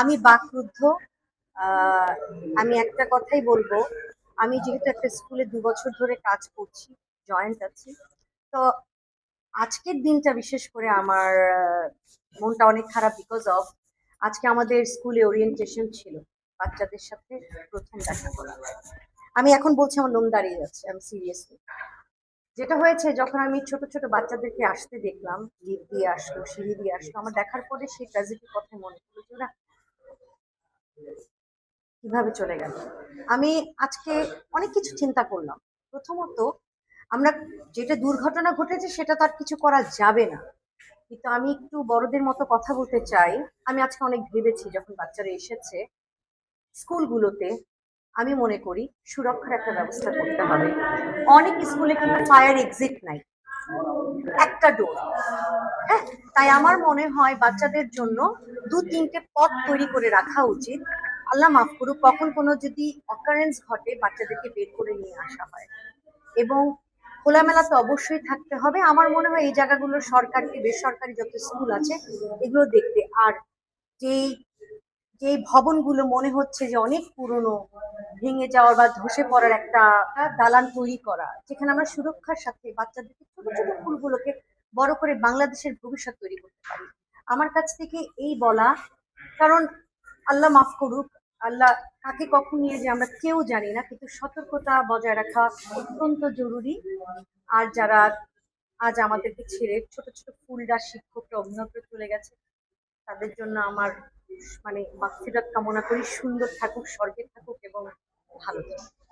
আমি বাকরুদ্ধ আমি একটা কথাই বলব, আমি যেহেতু একটা স্কুলে দু বছর ধরে কাজ করছি, জয়েন্ট আছি, তো আজকের দিনটা বিশেষ করে আমার মনটা অনেক খারাপ বিকজ অফ আজকে আমাদের স্কুলে ওরিয়েন্টেশন ছিল, বাচ্চাদের সাথে প্রথম দেখা করা। আমি এখন বলছি আমার লোম দাঁড়িয়ে যাচ্ছে আমি সিরিয়াসলি যেটা হয়েছে, যখন আমি ছোট ছোট বাচ্চাদেরকে আসতে দেখলাম লিফট দিয়ে আসলো, সিঁড়ি দিয়ে আসলো, আমার দেখার পরে সেই ট্র্যাজেডির কথা মনে পড়ল ওরা কীভাবে চলে গেল? আমি আজকে অনেক কিছু চিন্তা করলাম। প্রথমত, আমরা যেটা দুর্ঘটনা ঘটেছে সেটা তার কিছু করা যাবে না। কিন্তু আমি একটু বড়দের মতো কথা বলতে চাই। আমি আজকে অনেক ভেবেছি যখন বাচ্চারা এসেছে স্কুলগুলোতে, আমি মনে করি সুরক্ষার একটা ব্যবস্থা করতে হবে। অনেক স্কুলে কিন্তু ফায়ার এক্সিট নাই। একটা ডোর হ্যাঁ তাই আমার মনে হয় বাচ্চাদের জন্য দু তিনটে পথ তৈরি করে রাখা উচিত। আল্লাহ মাফ করুক, কখন কোনো যদি অকারেন্স ঘটে, বাচ্চাদেরকে বের করে নিয়ে আসা হয়। এবং খোলামেলা তো অবশ্যই থাকতে হবে। আমার মনে হয় এই জায়গাগুলো সরকারি বেসরকারি যত স্কুল আছে, এগুলো দেখতে আর যেই যেই ভবনগুলো মনে হচ্ছে যে অনেক পুরনো, ভেঙে যাওয়ার বা ধসে পড়ার একটা দালান তৈরি করা, যেখানে আমরা সুরক্ষার সাথে বাচ্চাদেরকে ছোট ছোট ফুলগুলোকে বড় করে বাংলাদেশের ভবিষ্যৎ তৈরি করতে পারি। আমার কাছ থেকে এই বলা, কারণ আল্লাহ মাফ করুক, আল্লাহ কাকে কখন নিয়ে যে আমরা কেউ জানি না, কিন্তু সতর্কতা বজায় রাখা অত্যন্ত জরুরি। আর যারা আজ আমাদেরকে ছেড়ে ছোট ছোট ফুলরা, শিক্ষকরা, অভিনবরা চলে গেছে, তাদের জন্য আমার মানে মাগফিরাত কামনা করি। সুন্দর থাকুক, স্বর্গে থাকুক এবং ভালো থাকুক।